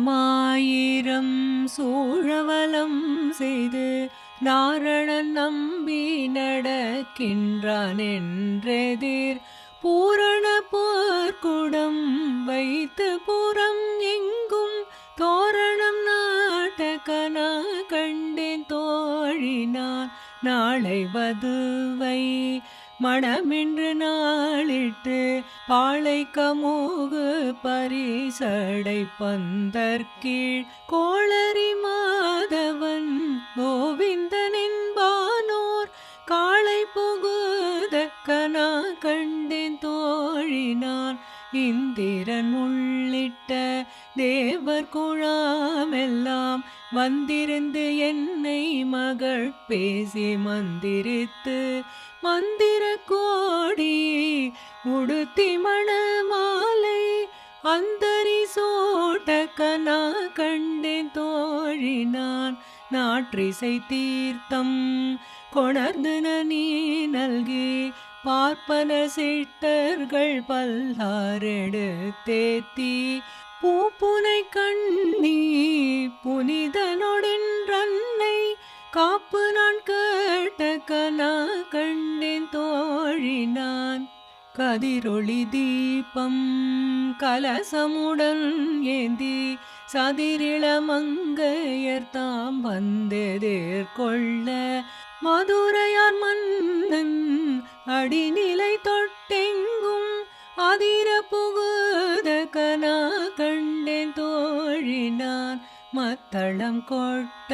வாரணமாயிரம் சூழவலம் செய்து நாரணன் நம்பி நடக்கின்றான் என்றெதிர் பூரண போர்க்குடம் வைத்து புறம் எங்கும் தோரணம் நாட்டகனா கண்டேன் தோழினான் நாளை வதுவை மணமின்று நாளிட்டு பாளை கமோகு பரிசடை பந்தற்கீழ் கோளரி மாதவன் கோவிந்தன் உள்ளிட்ட தேவர் குழாமெல்லாம் வந்திருந்து என்னை மகள் பேசி மந்திரித்து மந்திர கோடி உடுத்தி மணமாலை அந்தரி சோட்டக்கனா கண்டேன் தோழினான் நாற்றிசை தீர்த்தம் கொணர்ந்து நீ நல்கி பார்ப்பன சிட்டர்கள் பல்லாரெடுத்தேத்தி பூப்புனை கண்ணி புனிதனொடென்றன்னை காப்பு நான் கேட்ட கனா கண்டேன் தோழினான். கதிரொளி தீபம் கலசமுடன் ஏந்தி சதிரிளமங்கையர் தாம் வந்தெதிர்கொள்ள மதுரையார் மன் அடிநிலை தொட்டெங்கும் அதிர புகுத கனா கண்டேன் தோழினான் மத்தளம் கொட்ட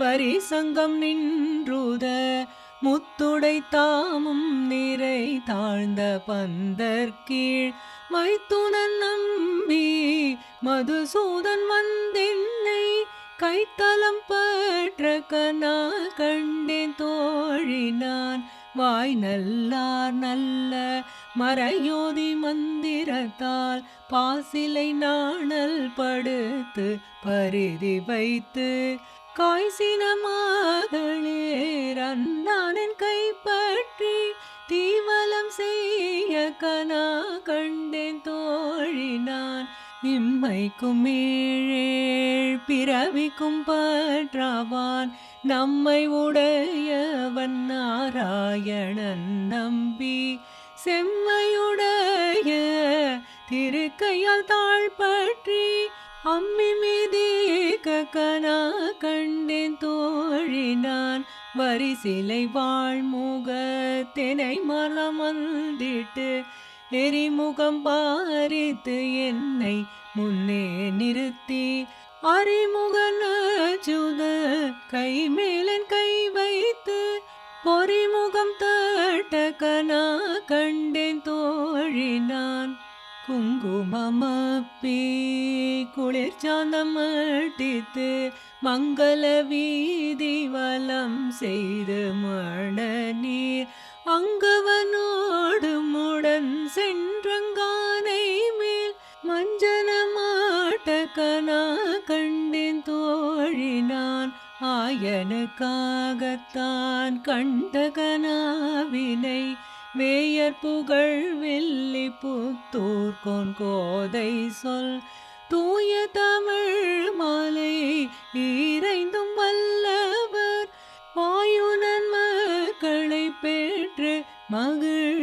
வரி சங்கம் நின்றுத முத்துடை தாமும் நிறை தாழ்ந்த பந்தர் கீழ் மைத்துனன் நம்பி மதுசூதன் வந்தென்னை கைத்தலம் பற்ற கனா கண்டேன் தோழினான் வாய் நல்லார் நல்ல மறையோதி மந்திரத்தால் பாசிலை நாணல் படுத்து பரிதி வைத்து காய்சின மாதளேர் அண்ணானின் கைப்பற்றி தீவலம் செய்ய கனா கண்டேன் தோழினான். இம்மைக்கும் ஏழேழ் பிறவிக்கும் பற்றாவான் நம்மை உடையவன் நாராயணன் நம்பி. செம்மையுடைய திருக்கையால் தாழ்பற்றி அம்மி மீதி கக்கனா கண்டேன் தோழினான். வரிசிலை வாழ்முகத்தினை மலம் வந்திட்டு எரிமுகம் பாரித்து என்னை முன்னே நிறுத்தி. அறிமுகன் அச்சுத கை மேலன் கை வைத்து பொறிமுகம் தட்ட கனா கண்டேன் தோழினான். குங்குமமப்பி குளிர் சாந்தம் மங்கள வீதி வலம் செய்து மண நீர். அங்கவனோடு முடன் சென்றங்கானை மேல் மஞ்ச ஆயனுக்காகத்தான் கண்டகனாவினை வேயர் புகழ் வெள்ளி புத்தூர் கொன் கோதை சொல். தூய தமிழ் மாலை ஈரைந்தும் வல்லவர். வாயுனன் மக்களை பெற்று மகிழ்